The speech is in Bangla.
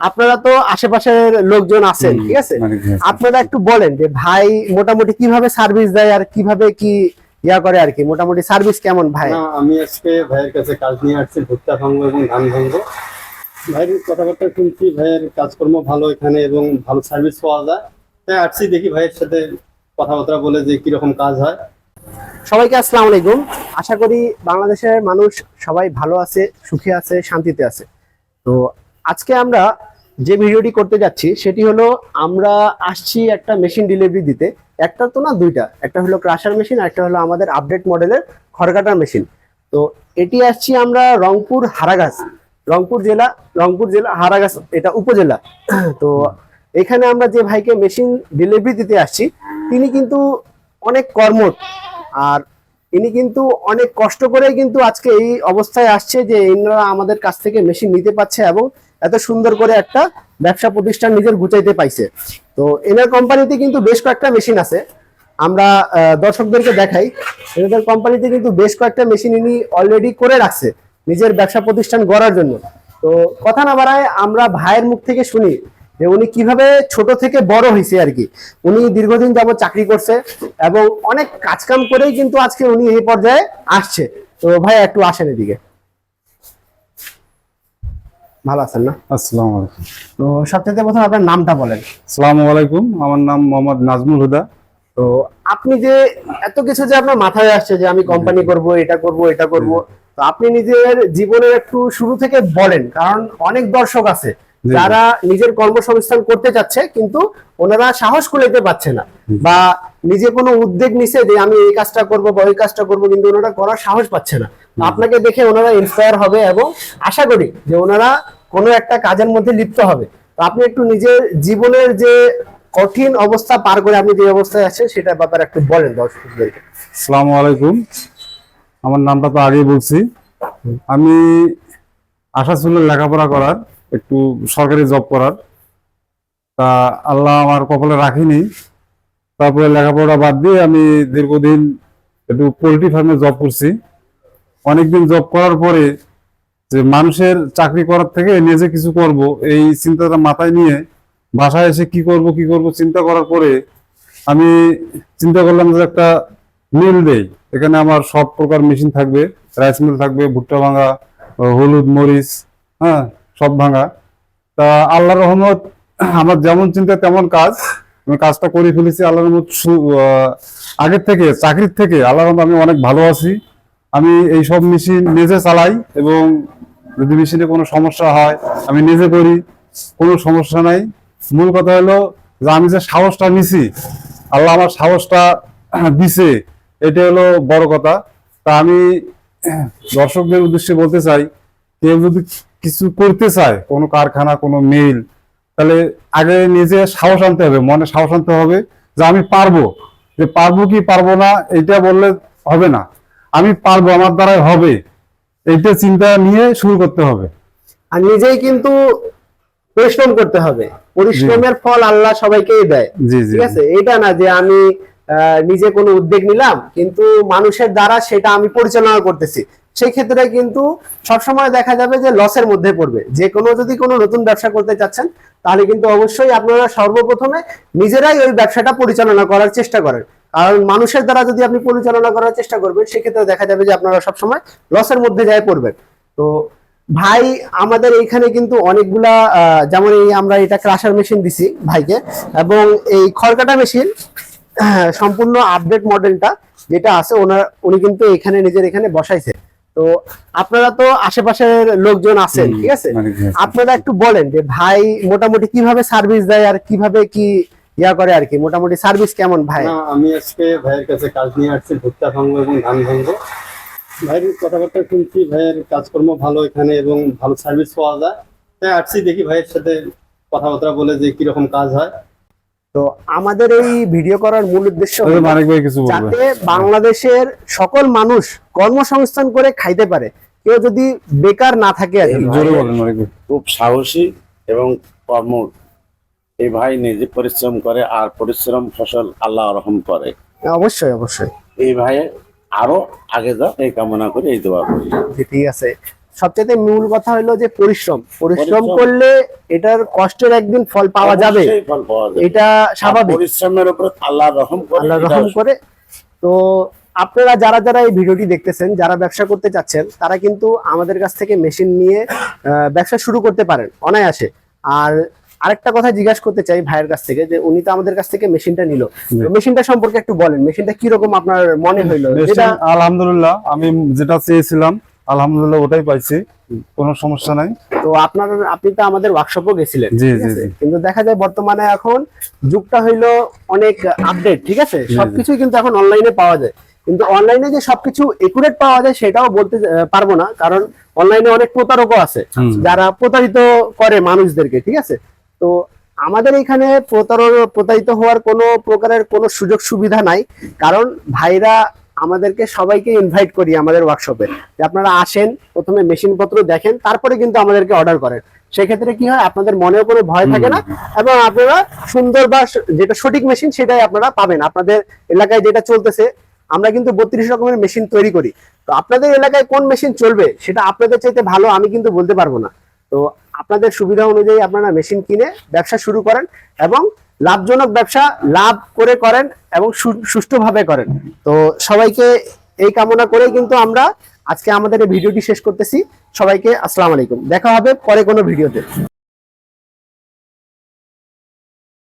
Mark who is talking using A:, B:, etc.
A: আপনারা তো আশেপাশের লোকজন আছেন ঠিক আছে? আপনারা একটু বলেন যে ভাই মোটামুটি কীভাবে সার্ভিস দেয় আর কীভাবে কি ইয়া করে আর কি? মোটামুটি সার্ভিস কেমন ভাই?
B: আমি আজকে ভাইয়ের কাছে কাজ নিয়ে আসছি ভুট্টা ভাঙ্গ এবং ধান ভাঙ্গ ভাইয়ের কথাবার্তা শুনছি ভাইয়ের কাজকর্ম ভালো এখানে এবং ভালো সার্ভিস পাওয়া যায়। তাই আসছি দেখি ভাইয়ের সাথে কথাবার্তা বলে যে কীরকম কাজ হয়।
A: সবাইকে আসসালামু আলাইকুম। আশা করি বাংলাদেশের মানুষ সবাই ভালো আছে সুখে আছে শান্তিতে আছে। তো আজকে আমরা যে ভিডিওটি করতে যাচ্ছি, সেটি হলো আমরা আসছি একটা মেশিন ডেলিভারি দিতে। একটা তো না দুইটা। একটা হলো ক্রাশার মেশিন আর একটা হলো আমাদের আপডেট মডেলের খড়কাটার মেশিন তো এটি আসছি আমরা রংপুর হারাগাছ, রংপুর জেলা রংপুর জেলা হারাগাছ, এটা উপজেলা। তো এখানে আমরা যে ভাইকে মেশিন ডেলিভারি দিতে আসছি, তিনি কিন্তু অনেক কর্মঠ, আর ইনি কিন্তু অনেক কষ্ট করে কিন্তু আজকে এই অবস্থায় আসছে যে ইনারা আমাদের কাছ থেকে মেশিন নিতে পারছে এবং এত সুন্দর করে একটা ব্যবসা প্রতিষ্ঠান নিজের গুছাইতে পাইছে। তো এনার কোম্পানিতে কিন্তু বেশ কয়েকটা মেশিন আছে। আমরা দর্শকদেরকে দেখাই। এনাদের কোম্পানিতে কিন্তু বেশ কয়েকটা মেশিন ইনি অলরেডি করে রাখছে নিজের ব্যবসা প্রতিষ্ঠান গড়ার জন্য। তো কথা না বাড়ায় আমরা ভাইয়ের মুখ থেকে শুনি যে উনি কীভাবে ছোট থেকে বড় হয়েছে আর কি। উনি দীর্ঘদিন যাবত চাকরি করছে এবং অনেক কাজকাম করেই কিন্তু আজকে উনি এই পর্যায়ে আসছে। তো ভাই, একটু আসেন এদিকে। ভালো আছেন না?
C: আসসালামু আলাইকুম।
A: তো সবচেয়ে প্রথম আপনার নামটা বলেন।
C: আসসালামু আলাইকুম আমার নাম মোহাম্মদ নাজমুল হুদা।
A: তো আপনি যে এত কিছু যে আপনার মাথায় আসছে যে আমি কোম্পানি করব এটা করব এটা করব তো আপনি নিজের জীবনের একটু শুরু থেকে বলেন কারণ অনেক দর্শক আছে যারা নিজের কর্মসংস্থান করতে চাচ্ছে কিন্তু ওনারা সাহস কুলাইতে পারছে না বা নিজে কোনো উদ্যোগ নিছে যে আমি এই কাজটা করব বা ওই কাজটা করব কিন্তু ওনারা করার সাহস পাচ্ছে না। আপনাকে দেখে ওনারা ইন্সপায়ার হবে এবং আশা করি যে ওনারা কোনো একটা কাজের মধ্যে লিপ্ত হবে। তো আপনি একটু নিজের জীবনের যে কঠিন অবস্থা পার করে আপনি যে অবস্থায় আছেন সেটার ব্যাপারে একটু বলেন দর্শকদেরকে
C: আসসালামু আলাইকুম। আমার নামটা তো আগেই বলছি। আমি আশা ছিল লেখাপড়া করার একটু সরকারি জব করার। তা আল্লাহ আমার কপালে রাখিনি। তারপরে লেখাপড়া বাদ দিয়ে আমি দীর্ঘদিন একটু পোলট্রি ফার্মে জব করছি। অনেকদিন জব করার পরে যে মানুষের চাকরি করার থেকে নিজে কিছু করব, এই চিন্তাটা মাথায় নিয়ে বাসায় এসে কি করব কি করব চিন্তা করার পরে আমি চিন্তা করলাম যে একটা মিল দেই। এখানে আমার সব প্রকার মেশিন থাকবে, রাইস মিল থাকবে, ভুট্টা ভাঙা, হলুদ, মরিচ হ্যাঁ সব ভাঙা। তা আল্লাহর রহমত আমার যেমন চিন্তা তেমন কাজ। আমি কাজটা করে ফেলেছি আল্লাহর রহমত আগের থেকে, চাকরির থেকে আল্লাহর রহমত আমি অনেক ভালো আছি। আমি এই সব মেশিন নিজে চালাই এবং যদি মেশিনে কোনো সমস্যা হয়, আমি নিজে করি, কোনো সমস্যা নাই। মূল কথা হলো যে আমি যে সাহসটা নিছি, আল্লাহ আমার সাহসটা দিছে এটা হলো বড় কথা। তা আমি দর্শকদের উদ্দেশ্যে বলতে চাই, কেউ যদি কিছু করতে চায়, কোনো কারখানা, কোনো মিল তাহলে আগে নিজে সাহস আনতে হবে মনে সাহস আনতে হবে যে আমি পারব। যে পারব কি পারব না এটা বললে হবে না। আমি পারব আমার দ্বারাই হবে। এইটা চিন্তা নিয়ে শুরু করতে হবে।
A: আর নিজেই কিন্তু পরিশ্রম করতে হবে। পরিশ্রমের ফল আল্লাহ সবাইকেই দেয়। ঠিক আছে? এটা না যে আমি আহ, নিজে কোনো উদ্যোগ নিলাম কিন্তু মানুষের দ্বারা সেটা আমি পরিচালনা করতেছি। সেই ক্ষেত্রে কিন্তু সবসময় দেখা যাবে যে লসের মধ্যে পড়বে। যে কোনো যদি কোনো নতুন ব্যবসা করতে চাচ্ছেন, তাহলে কিন্তু অবশ্যই আপনারা সর্বপ্রথমে নিজেরাই ওই ব্যবসাটা পরিচালনা করার চেষ্টা করেন। কারণ মানুষের দ্বারা যদি আপনি পরিচালনা করার চেষ্টা করবেন, সেক্ষেত্রে দেখা যাবে যে আপনারা সবসময় লসের মধ্যে যায় পড়বেন। তো ভাই, আমাদের এইখানে কিন্তু অনেকগুলা যেমন এই আমরা এটা ক্রাশার মেশিন দিছি ভাইকে, এবং এই খড়কাটা মেশিন সম্পূর্ণ আপডেট মডেলটা যেটা আছে, ওনার, উনি কিন্তু এখানে, নিজের এখানে বসাইছে। তো আপনারা তো আশেপাশের লোকজন আছেন ঠিক আছে? আপনারা একটু বলেন যে ভাই মোটামুটি কীভাবে সার্ভিস দেয় আর কীভাবে কি ইয়া করে আর কি? মোটামুটি সার্ভিস কেমন ভাই?
B: আমি আজকে ভাইয়ের কাছে কাজ নিয়ে আসছি ভুট্টা ভাঙ্গ এবং ধান ভাঙ্গ ভাইয়ের কথাবার্তা শুনছি ভাইয়ের কাজকর্ম ভালো এখানে এবং ভালো সার্ভিস পাওয়া যায়। তাই আসছি দেখি ভাইয়ের সাথে কথাবার্তা বলে যে কীরকম কাজ হয়।
A: তো আমাদের এই ভিডিও করার মূল উদ্দেশ্য যাতে বাংলাদেশের সকল মানুষ কর্মসংস্থান করে খাইতে পারে। কেউ যদি বেকার না থাকে
D: খুব সাহসী এবং কর্ম এই ভাই নিজে পরিশ্রম করে আর পরিশ্রম ফসল আল্লাহ রহম করে।
A: অবশ্যই অবশ্যই।
D: এই ভাই আরও আগে যাও এই কামনা করে এই দোয়া করি।
A: ঠিক আছে। সবচেয়ে মূল কথা হলো যে পরিশ্রম। পরিশ্রম। করলে এটার কষ্টের একদিন ফল পাওয়া যাবে। এটা স্বাভাবিক।
D: পরিশ্রমের উপর আল্লাহ রহম করে
A: আল্লাহ রহম করে। তো আপনারা যারা যারা এই ভিডিওটি দেখতেছেন যারা ব্যবসা করতে চাচ্ছেন তারা কিন্তু আমাদের কাছ থেকে মেশিন নিয়ে আহ, ব্যবসা শুরু করতে পারেন অনায়াসে। আর আরেকটা কথা জিজ্ঞাসা করতে চাই ভাইয়ের কাছ থেকে যে উনি তো আমাদের কাছ থেকে মেশিনটা নিল। মেশিনটা সম্পর্কে একটু বলেন মেশিনটা কীরকম আপনার মনে হইল?
C: আলহামদুলিল্লাহ আমি যেটা চেয়েছিলাম আলহামদুলিল্লাহ ওটাই পাইছি কোনো সমস্যা নাই।
A: তো আপনার আপনি তো আমাদের ওয়ার্কশপও গেছিলেন
C: জি, জি,
A: কিন্তু দেখা যায় বর্তমানে এখন যুগটা হইল অনেক আপডেট ঠিক আছে? সবকিছু কিন্তু এখন অনলাইনে পাওয়া যায়। কিন্তু অনলাইনে যে সবকিছু একুরেট পাওয়া যায় সেটাও বলতে পারব না। কারণ অনলাইনে অনেক প্রতারকও আছে যারা প্রতারিত করে মানুষদেরকে ঠিক আছে? তো আমাদের এখানে প্রতারণ প্রতারিত হওয়ার কোনো প্রকারের কোনো সুযোগ সুবিধা নাই। কারণ ভাইরা আমাদেরকে সবাইকে ইনভাইট করি আমাদের ওয়ার্কশপে যে আপনারা আসেন প্রথমে মেশিন পত্র দেখেন তারপরে কিন্তু আমাদেরকে অর্ডার করেন। সেক্ষেত্রে কি হয় আপনাদের মনেও কোনো ভয় থাকে না এবং আপনারা সুন্দর বা যেটা সঠিক মেশিন সেটাই আপনারা পাবেন। আপনাদের এলাকায় যেটা চলতেছে আমরা কিন্তু বত্রিশ রকমের মেশিন তৈরি করি। তো আপনাদের এলাকায় কোন মেশিন চলবে সেটা আপনাদের চাইতে ভালো আমি কিন্তু বলতে পারব না। তো আপনাদের সুবিধা অনুযায়ী আপনারা মেশিন কিনে ব্যবসা শুরু করেন এবং লাভজনক ব্যবসা লাভ করে করেন এবং সুষ্ঠুভাবে করেন। তো সবাইকে এই কামনা করেই কিন্তু আমরা আজকে আমাদের এই ভিডিওটি শেষ করতেছি। সবাইকে আসসালাম আলাইকুম। দেখা হবে পরে কোনো ভিডিওতে।